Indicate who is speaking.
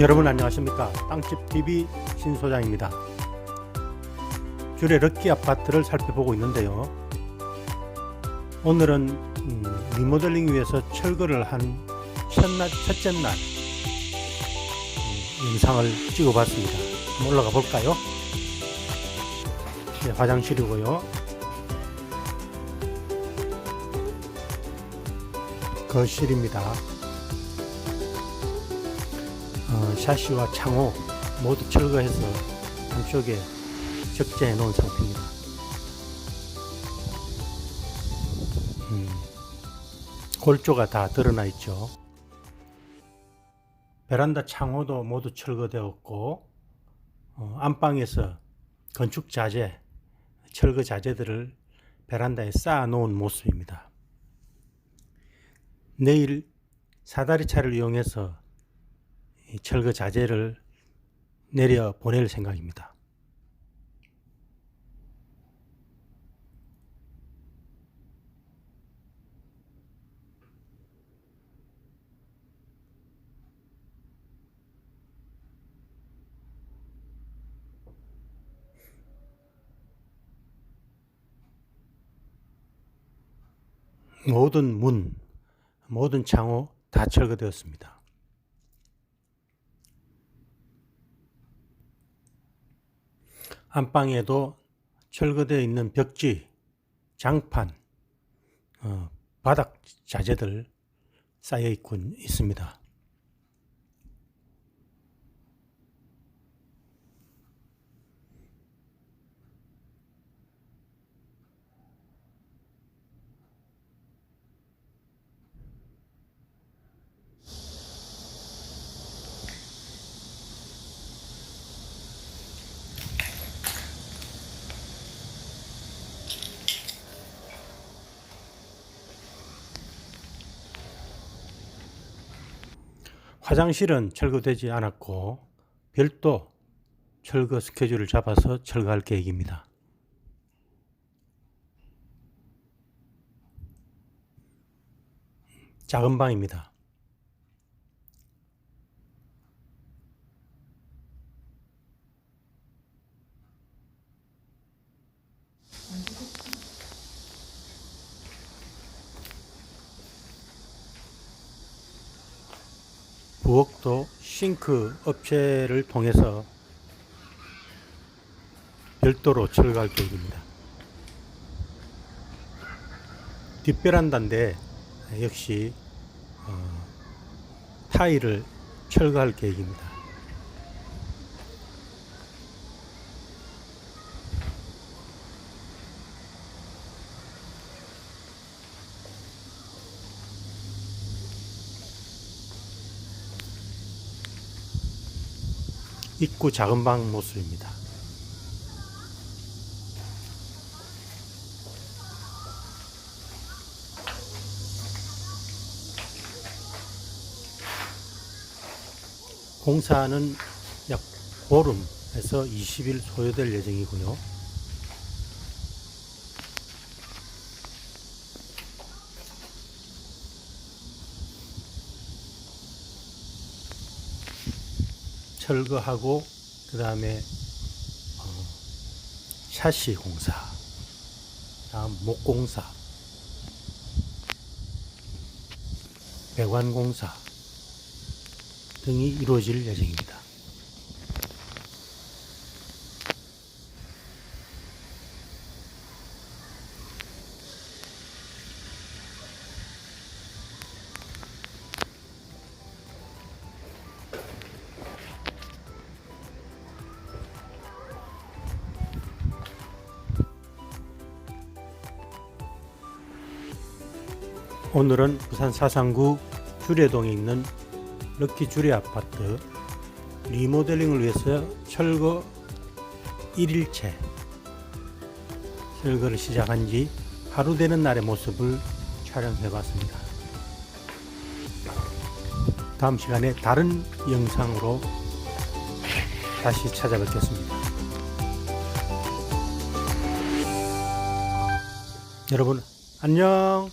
Speaker 1: 여러분 안녕하십니까 땅집 TV 신 소장입니다. 주례 럭키 아파트를 살펴보고 있는데요. 오늘은 음, 리모델링 위해서 철거를 한 첫날, 첫째 날 음, 영상을 찍어봤습니다. 올라가 볼까요? 네, 화장실이고요. 거실입니다. 어, 샤시와 창호 모두 철거해서 한쪽에 적재해 놓은 상태입니다. 음, 골조가 다 드러나 있죠. 베란다 창호도 모두 철거되었고 어, 안방에서 건축 자재, 철거 자재들을 베란다에 쌓아 놓은 모습입니다. 내일 사다리 차를 이용해서 이 철거 자재를 내려 보낼 생각입니다. 모든 문, 모든 창호 다 철거되었습니다. 안방에도 철거되어 있는 벽지, 장판, 어, 바닥 자재들 쌓여 있고 있습니다. 화장실은 철거되지 않았고 별도 철거 스케줄을 잡아서 철거할 계획입니다. 작은 방입니다. 부엌도 싱크 업체를 통해서 별도로 철거할 계획입니다. 뒷베란다인데 역시 어, 타일을 철거할 계획입니다. 입구 작은 방 모습입니다. 공사는 약 보름에서 20일 소요될 예정이고요. 철거하고 그 다음에 어, 샤시 공사, 다음 목 공사, 배관 공사 등이 이루어질 예정입니다. 오늘은 부산 사상구 주례동에 있는 럭키 주례 아파트 리모델링을 위해서 철거 1일째 철거를 시작한 지 하루 되는 날의 모습을 촬영해 봤습니다. 다음 시간에 다른 영상으로 다시 찾아뵙겠습니다. 여러분 안녕